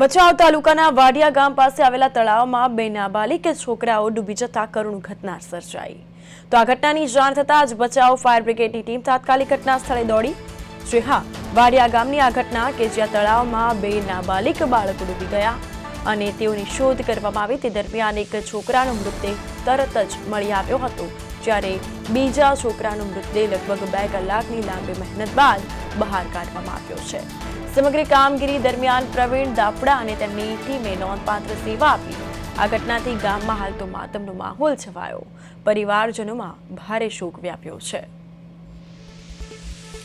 ભચાઉ તાલુકાના વાડિયા ગામ પાસે આવેલા તળાવમાં બે નાબાલિક છોકરાઓ ડૂબી જતા કરુણ ઘટના સર્જાઈ. તો આ ઘટનાની જાણ થતાં જ બચાવ ફાયર બ્રિગેડની ટીમ તાત્કાલિક ઘટના સ્થળે દોડી. જે હા, વાડિયા ગામની આ ઘટના કે જ્યાં તળાવમાં બે નાબાલિક બાળકો ડૂબી ગયા અને તેઓની શોધ કરવામાં આવી તે દરમિયાન એક છોકરાનો મૃતદેહ તરત જ મળી આવ્યો હતો. જ્યારે બીજા છોકરાનો મૃતદેહ લગભગ બે કલાકની લાંબી મહેનત બાદ બહાર કાઢવામાં આવ્યો છે. સમગ્ર કામગીરી દરમિયાન પ્રવીણ દાફડા અને તેમની ટીમે નોંધપાત્ર સેવા આપી. આ ઘટનાથી ગામમાં હાલ તો માતમનો માહોલ છવાયો. પરિવારજનોમાં ભારે શોક વ્યાપ્યો છે.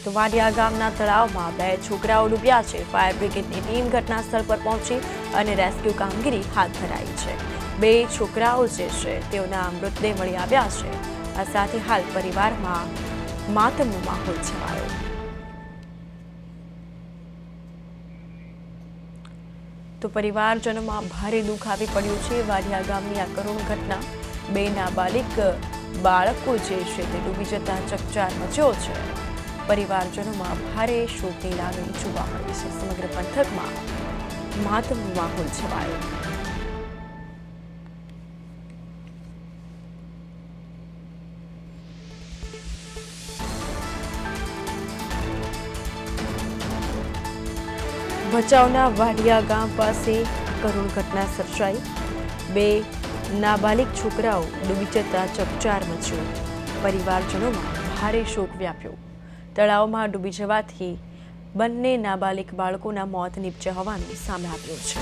તો વાડિયા ગામના તળાવમાં બે છોકરાઓ ડૂબ્યા છે. ફાયર બ્રિગેડની ટીમ ઘટના સ્થળ પર પહોંચી અને રેસ્ક્યુ કામગીરી હાથ ધરાઈ છે. બે છોકરાઓ જે છે, તેઓના મૃતદેહ મળી આવ્યા છે. આ સાથે હાલ પરિવારમાં માતમનો માહોલ છવાયો. તો પરિવારજનોમાં ભારે દુઃખ આવી પડ્યું છે. વાડિયા ગામની આ કરુણ ઘટના બે નાબાલિક બાળકો જે છે તે ડૂબી જતા ચકચાર મચ્યો છે. પરિવારજનોમાં ભારે શોકની લાગણી જોવા મળી છે. સમગ્ર પંથકમાં માતમનો માહોલ છવાયો. ભચાઉના વાડિયા ગામ પાસે કરુણ ઘટના સર્જાઈ. બે નાબાલિગ છોકરાઓ ડૂબી જતા ચકચાર મચ્યો. પરિવારજનોમાં ભારે શોક વ્યાપ્યો. તળાવમાં ડૂબી જવાથી બંને નાબાલિગ બાળકોના મોત નીપજ્યા હોવાનું સામે આવ્યું છે.